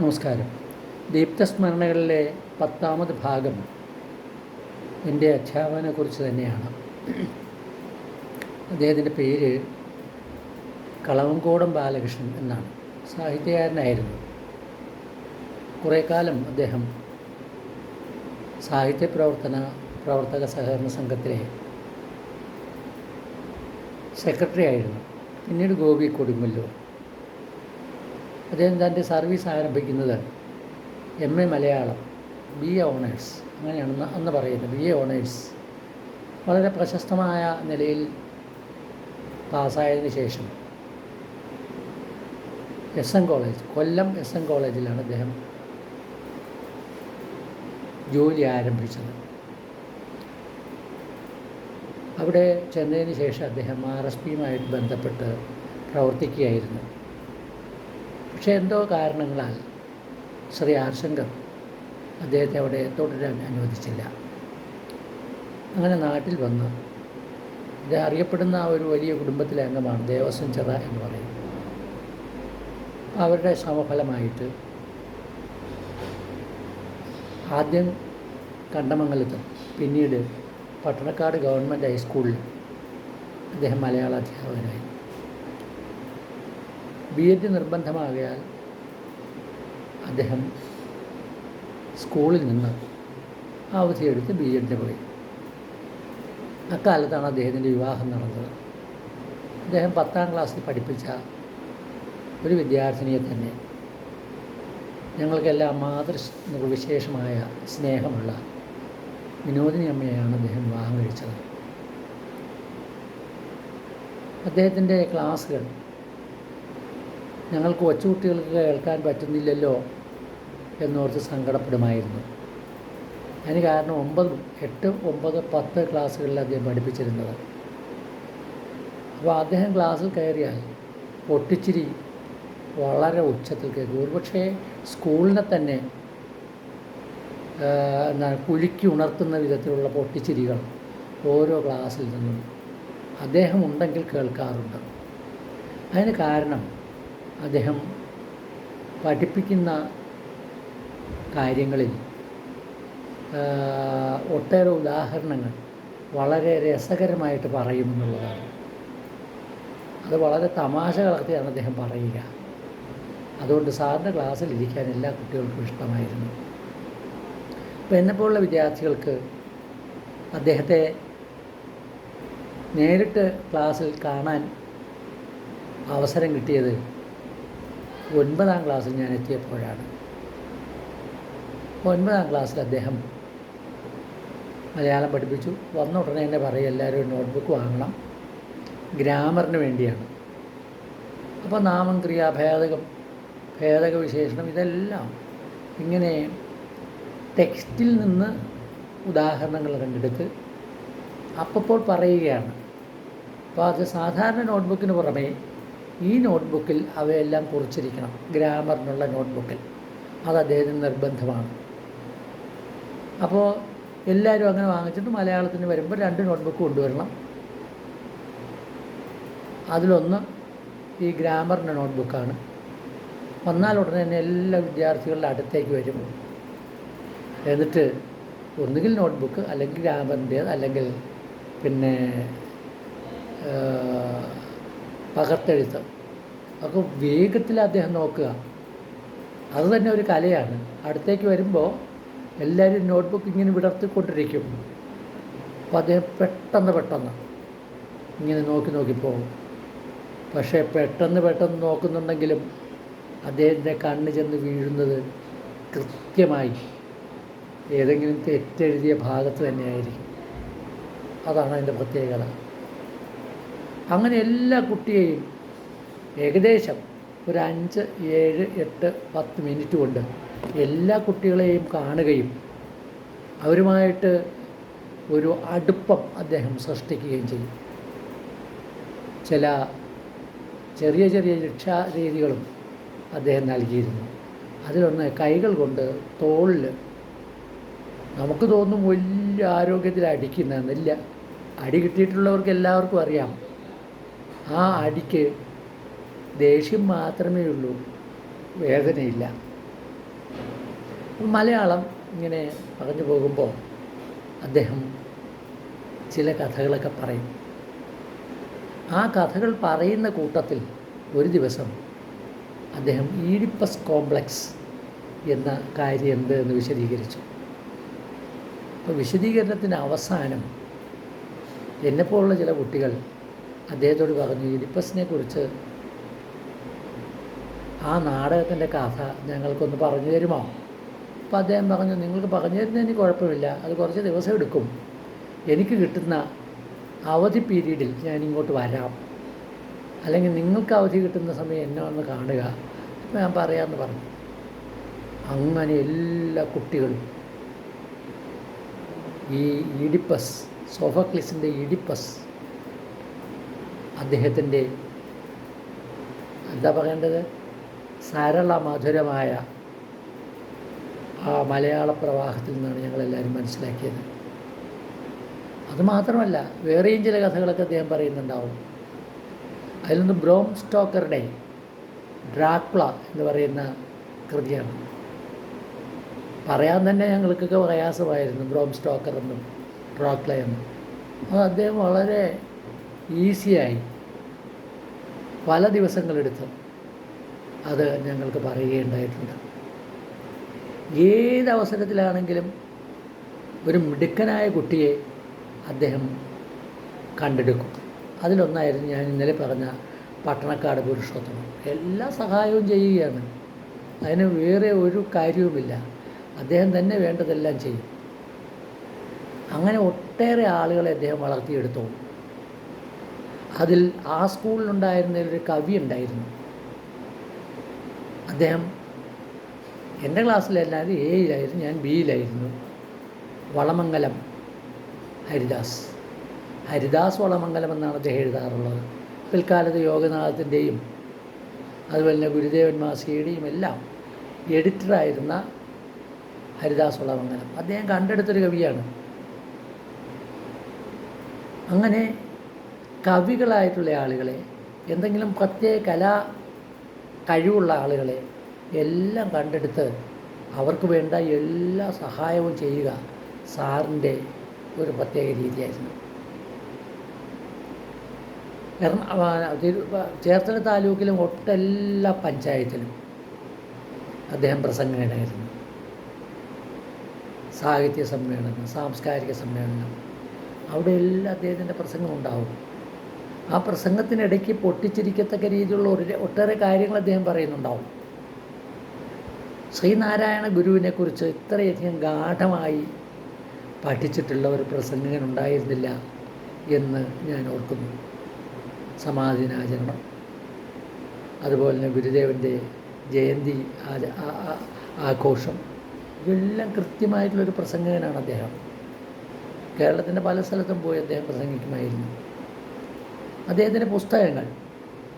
നമസ്കാരം. ദീപ്തസ്മരണകളിലെ പത്താമത് ഭാഗം എന്റെ അധ്യാപകനെക്കുറിച്ച് തന്നെയാണ്. അദ്ദേഹത്തിന്റെ പേര് കളവങ്കോടം ബാലകൃഷ്ണൻ എന്നാണ്. സാഹിത്യകാരനായിരുന്നു. കുറേ കാലം അദ്ദേഹം സാഹിത്യ പ്രവർത്തന പ്രവർത്തക സഹകരണ സംഘത്തിലെ സെക്രട്ടറി ആയിരുന്നു. പിന്നീട് ഗോപി കൊടുങ്ങല്ലൂർ. അദ്ദേഹം തന്റെ സർവീസ് ആരംഭിക്കുന്നത് M A Malayalam B A honours അങ്ങനെയാണ് അന്ന് പറയുന്നത് ബി എ ഓണേഴ്സ് വളരെ പ്രശസ്തമായ നിലയിൽ പാസ്സായതിനു ശേഷം S N college Kollam S N കോളേജിലാണ് അദ്ദേഹം ജോലി ആരംഭിച്ചത്. അവിടെ ചെന്നതിന് ശേഷം അദ്ദേഹം ആർ എസ് പിയുമായിട്ട് ബന്ധപ്പെട്ട് പ്രവർത്തിക്കുകയായിരുന്നു. പക്ഷേ എന്തോ കാരണങ്ങളാൽ ശ്രീ ആർ ശങ്കർ അദ്ദേഹത്തെ അവിടെ തുടരാൻ അനുവദിച്ചില്ല. അങ്ങനെ നാട്ടിൽ വന്ന് ഇത് അറിയപ്പെടുന്ന ഒരു വലിയ കുടുംബത്തിലെ അംഗമാണ് ദേവസ്വം ചെറ എന്ന് പറയും. അവരുടെ സമഫലമായിട്ട് ആദ്യം കണ്ടമംഗലത്ത് പിന്നീട് പട്ടണക്കാട് ഗവൺമെന്റ് ഹൈസ്കൂളിൽ അദ്ദേഹം മലയാള അധ്യാപകനായി ബി എഡ് നിർബന്ധമാകയാൽ അദ്ദേഹം സ്കൂളിൽ നിന്ന് അവധിയെടുത്ത് ബി എഡിന് പോയി. അക്കാലത്താണ് അദ്ദേഹത്തിന്റെ വിവാഹം നടന്നത്. അദ്ദേഹം പത്താം ക്ലാസ്സിൽ പഠിപ്പിച്ച ഒരു വിദ്യാർത്ഥിനിയെ തന്നെ ഞങ്ങൾക്കെല്ലാം മാതൃ വിശേഷമായ സ്നേഹമുള്ള വിനോദിനി അമ്മയെയാണ് അദ്ദേഹം വിവാഹം കഴിച്ചത്. അദ്ദേഹത്തിന്റെ ക്ലാസ്സുകൾ ഞങ്ങൾക്ക് കൊച്ചുകുട്ടികൾക്ക് കേൾക്കാൻ പറ്റുന്നില്ലല്ലോ എന്നോർത്ത് സങ്കടപ്പെടുമായിരുന്നു. അതിന് കാരണം ഒമ്പത് എട്ട് ഒമ്പത് പത്ത് ക്ലാസ്സുകളിൽ അദ്ദേഹം പഠിപ്പിച്ചിരുന്നത്. അപ്പോൾ അദ്ദേഹം ക്ലാസ്സിൽ കയറിയാൽ പൊട്ടിച്ചിരി വളരെ ഉച്ചത്തിൽ കേൾക്കും. ഒരുപക്ഷേ സ്കൂളിനെ തന്നെ എന്താണ് കുലുക്കി ഉണർത്തുന്ന വിധത്തിലുള്ള പൊട്ടിച്ചിരികൾ ഓരോ ക്ലാസ്സിൽ നിന്നും അദ്ദേഹം ഉണ്ടെങ്കിൽ കേൾക്കാറുണ്ട്. അതിന് കാരണം അദ്ദേഹം പഠിപ്പിക്കുന്ന കാര്യങ്ങളിൽ ഒട്ടേറെ ഉദാഹരണങ്ങൾ വളരെ രസകരമായിട്ട് പറയുമെന്നുള്ളതാണ് അത് വളരെ തമാശ കളർത്തിയാണ് അദ്ദേഹം പറയുക. അതുകൊണ്ട് സാറിന്റെ ക്ലാസ്സിൽ ഇരിക്കാൻ എല്ലാ കുട്ടികൾക്കും ഇഷ്ടമായിരുന്നു. അപ്പോൾ എന്നെപ്പോലുള്ള വിദ്യാർത്ഥികൾക്ക് അദ്ദേഹത്തെ നേരിട്ട് ക്ലാസ്സിൽ കാണാൻ അവസരം കിട്ടിയത് ഒൻപതാം ക്ലാസ്സിൽ ഞാൻ എത്തിയപ്പോഴാണ്. ഒൻപതാം ക്ലാസ്സിൽ അദ്ദേഹം മലയാളം പഠിപ്പിച്ചു. വന്ന ഉടനെ തന്നെ പറയും എല്ലാവരും നോട്ട്ബുക്ക് വാങ്ങണം. ഗ്രാമറിന് വേണ്ടിയാണ്. അപ്പോൾ നാമം ക്രിയ ഭേദകം ഭേദക വിശേഷണം ഇതെല്ലാം ഇങ്ങനെ ടെക്സ്റ്റിൽ നിന്ന് ഉദാഹരണങ്ങൾ കണ്ടെടുത്ത് അപ്പോൾ പറയുകയാണ്. അപ്പോൾ അത് സാധാരണ നോട്ട്ബുക്കിന് പുറമേ ഈ നോട്ട്ബുക്കിൽ അവയെല്ലാം കുറിച്ചിരിക്കണം. ഗ്രാമറിനുള്ള നോട്ട്ബുക്കിൽ. അത് അദ്ദേഹത്തിന് നിർബന്ധമാണ്. അപ്പോൾ എല്ലാവരും അങ്ങനെ വാങ്ങിച്ചിട്ട് മലയാളത്തിന് വരുമ്പോൾ രണ്ട് നോട്ട്ബുക്ക് കൊണ്ടുവരണം. അതിലൊന്ന് ഈ ഗ്രാമറിന്റെ നോട്ട്ബുക്കാണ്. വന്നാൽ ഉടനെ തന്നെ എല്ലാ വിദ്യാർത്ഥികളുടെ അടുത്തേക്ക് വരും. എന്നിട്ട് ഒന്നുകിൽ നോട്ട്ബുക്ക് അല്ലെങ്കിൽ ഗ്രാമറിന്റേത് അല്ലെങ്കിൽ പിന്നെ പകർത്തെഴുത്ത്. അപ്പോൾ വേഗത്തിൽ അദ്ദേഹം നോക്കുക. അത് തന്നെ ഒരു കലയാണ്. അടുത്തേക്ക് വരുമ്പോൾ എല്ലാവരും നോട്ട്ബുക്ക് ഇങ്ങനെ വിടർത്തിക്കൊണ്ടിരിക്കും. അപ്പോൾ അദ്ദേഹം പെട്ടെന്ന് പെട്ടെന്ന് ഇങ്ങനെ നോക്കി നോക്കി പോകും. പക്ഷേ പെട്ടെന്ന് പെട്ടെന്ന് നോക്കുന്നുണ്ടെങ്കിലും അദ്ദേഹത്തിന്റെ കണ്ണ് ചെന്ന് വീഴുന്നത് കൃത്യമായി ഏതെങ്കിലും തെറ്റെഴുതിയ ഭാഗത്ത് തന്നെയായിരിക്കും. അതാണ് അതിന്റെ പ്രത്യേകത. അങ്ങനെ എല്ലാ കുട്ടിയെയും ഏകദേശം ഒരു അഞ്ച് ഏഴ് എട്ട് പത്ത് മിനിറ്റ് കൊണ്ട് എല്ലാ കുട്ടികളെയും കാണുകയും അവരുമായിട്ട് ഒരു അടുപ്പം അദ്ദേഹം സൃഷ്ടിക്കുകയും ചെയ്യും. ചില ചെറിയ ചെറിയ രക്ഷാരീതികളും അദ്ദേഹം നൽകിയിരുന്നു. അതിലൊന്ന് കൈകൾ കൊണ്ട് തോളിൽ നമുക്ക് തോന്നും വലിയ ആരോഗ്യത്തിൽ അടിക്കുന്നതെന്നില്ല അടി കിട്ടിയിട്ടുള്ളവർക്ക് എല്ലാവർക്കും അറിയാം. ആ അടിക്ക് ദേഷ്യം മാത്രമേ ഉള്ളൂ വേദനയില്ല. മലയാളം ഇങ്ങനെ പറഞ്ഞു പോകുമ്പോൾ അദ്ദേഹം ചില കഥകളൊക്കെ പറയും. ആ കഥകൾ പറയുന്ന കൂട്ടത്തിൽ ഒരു ദിവസം അദ്ദേഹം ഈഡിപ്പസ് കോംപ്ലക്സ് എന്ന കാര്യം എന്ത് എന്ന് വിശദീകരിച്ചു. അപ്പോൾ വിശദീകരണത്തിന്റെ അവസാനം എന്നെപ്പോലുള്ള ചില കുട്ടികൾ അദ്ദേഹത്തോട് പറഞ്ഞു ഇരിപ്പസിനെ കുറിച്ച് ആ നാടകത്തിന്റെ കഥ ഞങ്ങൾക്കൊന്ന് പറഞ്ഞു തരുമോ? അപ്പോൾ അദ്ദേഹം പറഞ്ഞു നിങ്ങൾക്ക് പറഞ്ഞു തരുന്നതിന് കുഴപ്പമില്ല. അത് കുറച്ച് ദിവസം എടുക്കും. എനിക്ക് കിട്ടുന്ന അവധി പീരീഡിൽ ഞാൻ ഇങ്ങോട്ട് വരാം. അല്ലെങ്കിൽ നിങ്ങൾക്ക് അവധി കിട്ടുന്ന സമയം എന്നെ വന്ന് കാണുക. അപ്പോൾ ഞാൻ പറയാമെന്ന് പറഞ്ഞു. അങ്ങനെ എല്ലാ കുട്ടികളും ഈ ഇഡിപ്പസ് സോഫക്ലിസിന്റെ ഈഡിപ്പസ് അദ്ദേഹത്തിന്റെ എന്താ പറയേണ്ടത്? സരള മധുരമായ ആ മലയാള പ്രവാഹത്തിൽ നിന്നാണ് ഞങ്ങളെല്ലാവരും മനസ്സിലാക്കിയത്. അതുമാത്രമല്ല വേറെയും ചില കഥകളൊക്കെ അദ്ദേഹം പറയുന്നുണ്ടാവും. അതിലൊന്ന് ബ്രോം സ്റ്റോക്കറുടെ ഡ്രാക്ല എന്ന് പറയുന്ന കൃതിയാണ്. പറയാൻ തന്നെ ഞങ്ങൾക്കൊക്കെ പ്രയാസമായിരുന്നു ബ്രോം സ്റ്റോക്കർ എന്നും ഡ്രാക്ല എന്നും. അത് അദ്ദേഹം വളരെ ഈസിയായി പല ദിവസങ്ങളെടുത്ത് അത് ഞങ്ങൾക്ക് പറയുകയുണ്ടായിട്ടുണ്ട്. ഏതവസരത്തിലാണെങ്കിലും ഒരു മിടുക്കനായ കുട്ടിയെ അദ്ദേഹം കണ്ടെടുക്കും. അതിലൊന്നായിരുന്നു ഞാൻ ഇന്നലെ പറഞ്ഞ പട്ടണക്കാട് പുരുഷോത്തമം. എല്ലാ സഹായവും ചെയ്യുകയാണ്. അതിന് വേറെ ഒരു കാര്യവുമില്ല. അദ്ദേഹം തന്നെ വേണ്ടതെല്ലാം ചെയ്യും. അങ്ങനെ ഒട്ടേറെ ആളുകളെ അദ്ദേഹം വളർത്തിയെടുത്തു അതിൽ ആ സ്കൂളിലുണ്ടായിരുന്ന ഒരു കവി ഉണ്ടായിരുന്നു. അദ്ദേഹം എന്റെ ക്ലാസ്സിലെല്ലാവരും എയിലായിരുന്നു ഞാൻ ബിയിലായിരുന്നു. വളമംഗലം ഹരിദാസ്. ഹരിദാസ് വളമംഗലം എന്നാണ് അദ്ദേഹം എഴുതാറുള്ളത്. പിൽക്കാലത്ത് യോഗനാഥത്തിന്റെയും അതുപോലെ തന്നെ ഗുരുദേവൻ മാസികയുടെയും എല്ലാം എഡിറ്ററായിരുന്ന ഹരിദാസ് വളമംഗലം. അദ്ദേഹം കണ്ടെടുത്തൊരു കവിയാണ്. അങ്ങനെ കവികളായിട്ടുള്ള ആളുകളെ എന്തെങ്കിലും പ്രത്യേക കലാ കഴിവുള്ള ആളുകളെ എല്ലാം കണ്ടെടുത്ത് അവർക്ക് വേണ്ട എല്ലാ സഹായവും ചെയ്യുക സാറിന്റെ ഒരു പ്രത്യേക രീതിയായിരുന്നു. ചേർത്തല താലൂക്കിലും ഒട്ടെല്ലാ പഞ്ചായത്തിലും അദ്ദേഹം പ്രസംഗകനായിരുന്നു സാഹിത്യ സമ്മേളനം സാംസ്കാരിക സമ്മേളനം അവിടെ എല്ലാം അദ്ദേഹത്തിന്റെ പ്രസംഗം ഉണ്ടാവും ആ പ്രസംഗത്തിനിടയ്ക്ക് പൊട്ടിച്ചിരിക്കത്തക്ക രീതിയിലുള്ള ഒരു ഒട്ടേറെ കാര്യങ്ങൾ അദ്ദേഹം പറയുന്നുണ്ടാവും. ശ്രീനാരായണ ഗുരുവിനെക്കുറിച്ച് ഇത്രയധികം ഗാഠമായി പഠിച്ചിട്ടുള്ള ഒരു പ്രസംഗകൻ ഉണ്ടായിരുന്നില്ല എന്ന് ഞാൻ ഓർക്കുന്നു. സമാധിനാചരണം. അതുപോലെ തന്നെ ഗുരുദേവന്റെ ജയന്തി ആഘോഷം. ഇതെല്ലാം കൃത്യമായിട്ടുള്ളൊരു പ്രസംഗകനാണ് അദ്ദേഹം. കേരളത്തിന്റെ പല സ്ഥലത്തും പോയി അദ്ദേഹം പ്രസംഗിക്കുമായിരുന്നു. അദ്ദേഹത്തിന്റെ പുസ്തകങ്ങൾ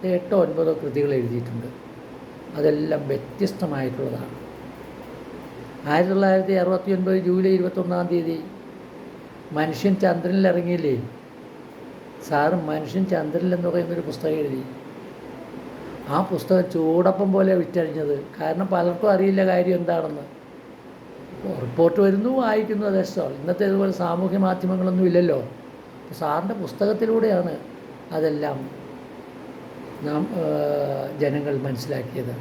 എട്ടോ ഒൻപതോ കൃതികൾ എഴുതിയിട്ടുണ്ട്. അതെല്ലാം വ്യത്യസ്തമായിട്ടുള്ളതാണ്. ആയിരത്തി തൊള്ളായിരത്തി അറുപത്തി ഒൻപത് ജൂലൈ ഇരുപത്തൊന്നാം തീയതി മനുഷ്യൻ ചന്ദ്രനിൽ ഇറങ്ങിയില്ലേ? സാറ് മനുഷ്യൻ ചന്ദ്രനിൽ എന്ന് പറയുന്നൊരു പുസ്തകം എഴുതി. ആ പുസ്തകം ചൂടപ്പം പോലെ വിറ്റഴിഞ്ഞത്. കാരണം പലർക്കും അറിയില്ല കാര്യം എന്താണെന്ന്. റിപ്പോർട്ട് വരുന്നു വായിക്കുന്നു അതേ ഇന്നത്തെ ഇതുപോലെ സാമൂഹ്യ മാധ്യമങ്ങളൊന്നും ഇല്ലല്ലോ. സാറിന്റെ പുസ്തകത്തിലൂടെയാണ് അതെല്ലാം നാം ജനങ്ങൾ മനസ്സിലാക്കിയത്.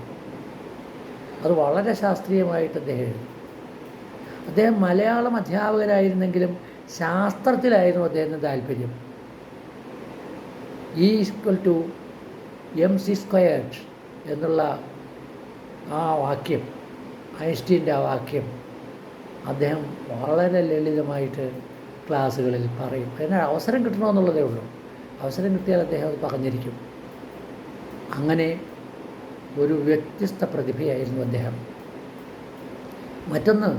അത് വളരെ ശാസ്ത്രീയമായിട്ട് അദ്ദേഹം എഴുതി. അദ്ദേഹം മലയാളം അധ്യാപകരായിരുന്നെങ്കിലും ശാസ്ത്രത്തിലായിരുന്നു അദ്ദേഹത്തിന് താല്പര്യം. E equal to M C squared എന്നുള്ള ആ വാക്യം ഐൻസ്റ്റീന്റെ ആ വാക്യം അദ്ദേഹം വളരെ ലളിതമായിട്ട് ക്ലാസ്സുകളിൽ പറയും. അതിന് അവസരം കിട്ടണമെന്നുള്ളതേ ഉള്ളൂ. അവസരം കിട്ടിയാൽ അദ്ദേഹം അത് പറഞ്ഞിരിക്കും. അങ്ങനെ ഒരു വ്യത്യസ്ത പ്രതിഭയായിരുന്നു അദ്ദേഹം. മറ്റൊന്ന്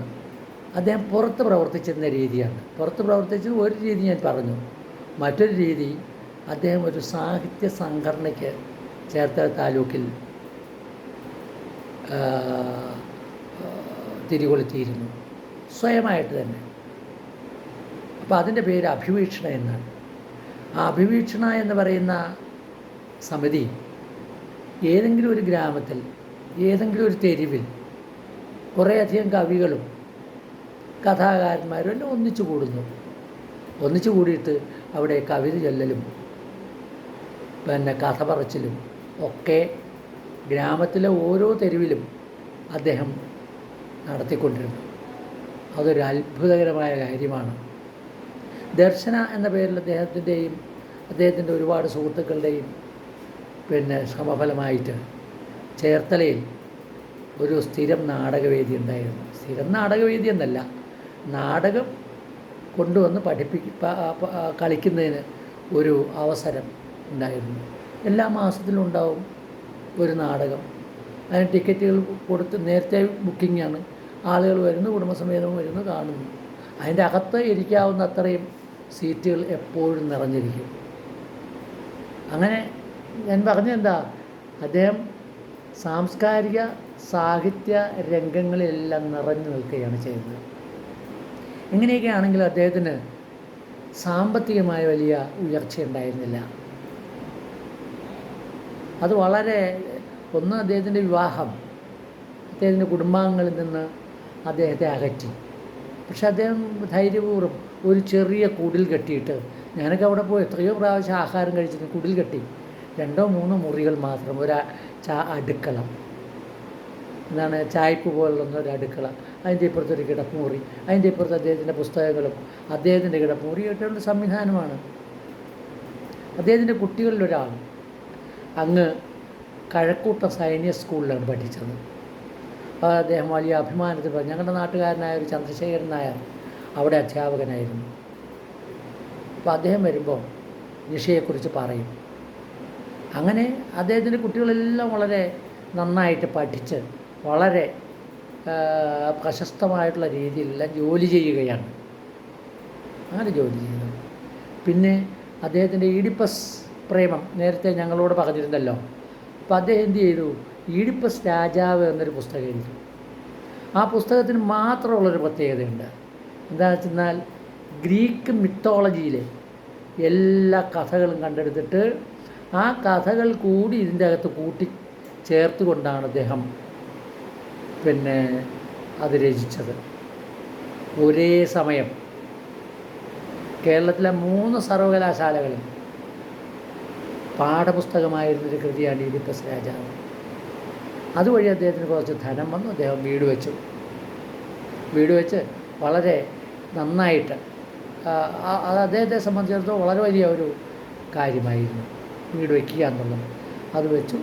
അദ്ദേഹം പുറത്ത് പ്രവർത്തിച്ചിരുന്ന രീതിയാണ്. പുറത്ത് പ്രവർത്തിച്ചത് ഒരു രീതി ഞാൻ പറഞ്ഞു. മറ്റൊരു രീതി അദ്ദേഹം ഒരു സാഹിത്യ സംഘടനയ്ക്ക് ചേർത്തല താലൂക്കിൽ തിരികൊളുത്തിയിരുന്നു. സ്വയമായിട്ട് തന്നെ. അപ്പോൾ അതിന്റെ പേര് അഭിവീക്ഷണ എന്നാണ്. ആ അഭിവീക്ഷണ എന്ന് പറയുന്ന സമിതി ഏതെങ്കിലും ഒരു ഗ്രാമത്തിൽ ഏതെങ്കിലും ഒരു തെരുവിൽ കുറേയധികം കവികളും കഥാകാരന്മാരും എല്ലാം ഒന്നിച്ചു കൂടുന്നു. ഒന്നിച്ചു കൂടിയിട്ട് അവിടെ കവിത ചൊല്ലലും പിന്നെ കഥ പറച്ചിലും ഒക്കെ ഗ്രാമത്തിലെ ഓരോ തെരുവിലും അദ്ദേഹം നടത്തിക്കൊണ്ടിരുന്നു. അതൊരു അത്ഭുതകരമായ കാര്യമാണ്. ദർശന എന്ന പേരിൽ അദ്ദേഹത്തിന്റെയും അദ്ദേഹത്തിന്റെ ഒരുപാട് സുഹൃത്തുക്കളുടെയും പിന്നെ ശ്രമഫലമായിട്ട് ചേർത്തലയിൽ ഒരു സ്ഥിരം നാടകവേദി ഉണ്ടായിരുന്നു. സ്ഥിരം നാടകവേദി എന്നല്ല നാടകം കൊണ്ടുവന്ന് പഠിപ്പിക്ക കളിക്കുന്നതിന് ഒരു അവസരം ഉണ്ടായിരുന്നു. എല്ലാ മാസത്തിലും ഉണ്ടാവും ഒരു നാടകം. അതിന് ടിക്കറ്റുകൾ കൊടുത്ത് നേരത്തെ ബുക്കിംഗാണ് ആളുകൾ വരുന്നു കുടുംബസമേതം വരുന്നു കാണുന്നു. അതിന്റെ അകത്ത് ഇരിക്കാവുന്ന അത്രയും സീറ്റുകൾ എപ്പോഴും നിറഞ്ഞിരിക്കും. അങ്ങനെ ഞാൻ പറഞ്ഞെന്താ? അദ്ദേഹം സാംസ്കാരിക സാഹിത്യ രംഗങ്ങളിലെല്ലാം നിറഞ്ഞു നിൽക്കുകയാണ് ചെയ്യുന്നത്. ഇങ്ങനെയൊക്കെ ആണെങ്കിൽ അദ്ദേഹത്തിന് സാമ്പത്തികമായ വലിയ ഉയർച്ച ഉണ്ടായിരുന്നില്ല. അത് വളരെ ഒന്ന് അദ്ദേഹത്തിന്റെ വിവാഹം അദ്ദേഹത്തിന്റെ കുടുംബാംഗങ്ങളിൽ നിന്ന് അദ്ദേഹത്തെ അകറ്റി. പക്ഷെ അദ്ദേഹം ധൈര്യപൂർവം ഒരു ചെറിയ കുടിൽ കെട്ടിയിട്ട് ഞാനൊക്കെ അവിടെ പോയി എത്രയോ പ്രാവശ്യം ആഹാരം കഴിച്ചിട്ട് കുടിൽ കെട്ടി. രണ്ടോ മൂന്നോ മുറികൾ മാത്രം ഒരു ചാ അടുക്കള. എന്താണ് ചായ്പ് പോലുള്ള ഒരു അടുക്കള. അതിന്റെ ഇപ്പുറത്തൊരു കിടപ്പുമുറി. അതിന്റെ ഇപ്പുറത്ത് അദ്ദേഹത്തിന്റെ പുസ്തകങ്ങളും. അദ്ദേഹത്തിന്റെ കിടപ്പുമുറി ഏറ്റവും സംവിധാനമാണ്. അദ്ദേഹത്തിന്റെ കുട്ടികളിലൊരാൾ അങ്ങ് കഴക്കൂട്ട സൈനിക സ്കൂളിലാണ് പഠിച്ചത്. അദ്ദേഹം വലിയ അഭിമാനത്തിൽ പറഞ്ഞു. ഞങ്ങളുടെ നാട്ടുകാരനായ ഒരു ചന്ദ്രശേഖരൻ നായർ അവിടെ അധ്യാപകനായിരുന്നു. അപ്പോൾ അദ്ദേഹം വരുമ്പോൾ നിഷയെക്കുറിച്ച് പറയും. അങ്ങനെ അദ്ദേഹത്തിന്റെ കുട്ടികളെല്ലാം വളരെ നന്നായിട്ട് പഠിച്ച് വളരെ പ്രശസ്തമായിട്ടുള്ള രീതിയിലെല്ലാം ജോലി ചെയ്യുകയാണ്. അങ്ങനെ ജോലി ചെയ്യുന്നത് പിന്നെ അദ്ദേഹത്തിന്റെ ഈഡിപ്പസ് പ്രേമം നേരത്തെ ഞങ്ങളോട് പറഞ്ഞിരുന്നല്ലോ. അപ്പോൾ അദ്ദേഹം എന്ത് ചെയ്തു? ഈഡിപ്പസ് രാജാവ് എന്നൊരു പുസ്തകം എഴുതി. ആ പുസ്തകത്തിന് മാത്രമുള്ളൊരു പ്രത്യേകതയുണ്ട്. എന്താണെന്ന് വെച്ചാൽ ഗ്രീക്ക് മിത്തോളജിയിലെ എല്ലാ കഥകളും കണ്ടെടുത്തിട്ട് ആ കഥകൾ കൂടി ഇതിന്റെ അകത്ത് കൂട്ടി ചേർത്തുകൊണ്ടാണ് അദ്ദേഹം പിന്നെ അത് രചിച്ചത്. ഒരേ സമയം കേരളത്തിലെ മൂന്ന് സർവകലാശാലകളിൽ പാഠപുസ്തകമായിരുന്നൊരു കൃതിയാണ് ഈഡിപ്പസ് രാജാവ്. അതുവഴി അദ്ദേഹത്തിന് കുറച്ച് ധനം വന്നു. അദ്ദേഹം വീട് വെച്ചു. വീട് വെച്ച് വളരെ നന്നായിട്ട്. അത് അദ്ദേഹത്തെ സംബന്ധിച്ചിടത്തോളം വളരെ വലിയ ഒരു കാര്യമായിരുന്നു. വീട് വയ്ക്കുക എന്നുള്ളത്. അത് വെച്ചു.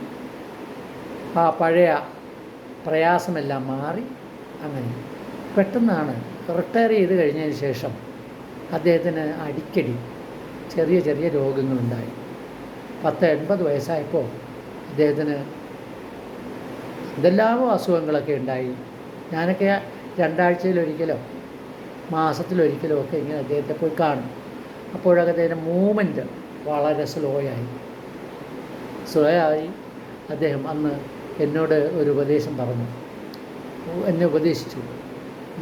ആ പഴയ പ്രയാസമെല്ലാം മാറി. അങ്ങനെ പെട്ടെന്നാണ് റിട്ടയർ ചെയ്ത് കഴിഞ്ഞതിന് ശേഷം അദ്ദേഹത്തിന് അടിക്കടി ചെറിയ ചെറിയ രോഗങ്ങളുണ്ടായി. പത്ത് എൺപത് വയസ്സായപ്പോൾ അദ്ദേഹത്തിന് എന്തെല്ലാമോ അസുഖങ്ങളൊക്കെ ഉണ്ടായി. ഞാനൊക്കെ രണ്ടാഴ്ചയിലൊരിക്കലോ മാസത്തിലൊരിക്കലോ ഒക്കെ ഇങ്ങനെ അദ്ദേഹത്തെ പോയി കാണും. അപ്പോഴൊക്കെ അദ്ദേഹത്തിന്റെ മൂവ്മെന്റ് വളരെ സ്ലോ ആയി. സ്ലോ ആയി അദ്ദേഹം അന്ന് എന്നോട് ഒരു ഉപദേശം പറഞ്ഞു. എന്നെ ഉപദേശിച്ചു.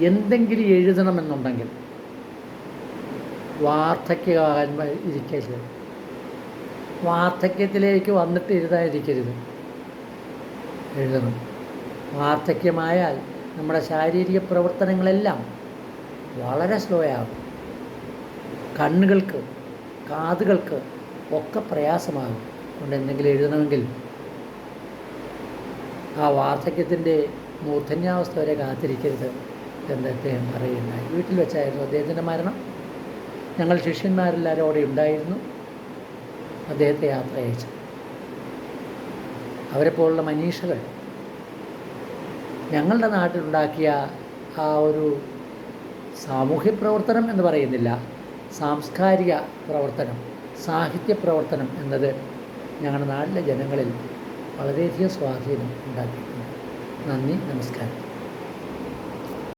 എന്തെങ്കിലും എഴുതണമെന്നുണ്ടെങ്കിൽ വാർദ്ധക്യകാലം ഇരിക്കരുത്. വാർദ്ധക്യത്തിലേക്ക് വന്നിട്ട് എഴുതാതിരിക്കരുത്. എഴുതണം. വാർദ്ധക്യമായാൽ നമ്മുടെ ശാരീരിക പ്രവർത്തനങ്ങളെല്ലാം വളരെ സ്ലോ ആകും കണ്ണുകൾക്ക് കാതുകൾക്ക് ഒക്കെ പ്രയാസമാകും. അതുകൊണ്ട് എന്തെങ്കിലും എഴുതണമെങ്കിൽ ആ വാർദ്ധക്യത്തിന്റെ മൂർധന്യാവസ്ഥ വരെ കാത്തിരിക്കരുത് എന്ന് അദ്ദേഹം പറയുന്നത് വീട്ടിൽ വെച്ചായിരുന്നു അദ്ദേഹത്തിന്റെ മരണം. ഞങ്ങൾ ശിഷ്യന്മാരെല്ലാവരും അവിടെ ഉണ്ടായിരുന്നു. അദ്ദേഹത്തെ യാത്ര അയച്ചു അവരെപ്പോലുള്ള മനീഷകൾ ഞങ്ങളുടെ നാട്ടിലുണ്ടാക്കിയ ആ ഒരു സാമൂഹ്യ പ്രവർത്തനം എന്ന് പറയുന്നില്ല. സാംസ്കാരിക പ്രവർത്തനം സാഹിത്യ പ്രവർത്തനം എന്നത് ഞങ്ങളുടെ നാട്ടിലെ ജനങ്ങളിൽ വളരെയധികം സ്വാധീനം ഉണ്ടാക്കിയിട്ടുണ്ട്. നന്ദി നമസ്കാരം.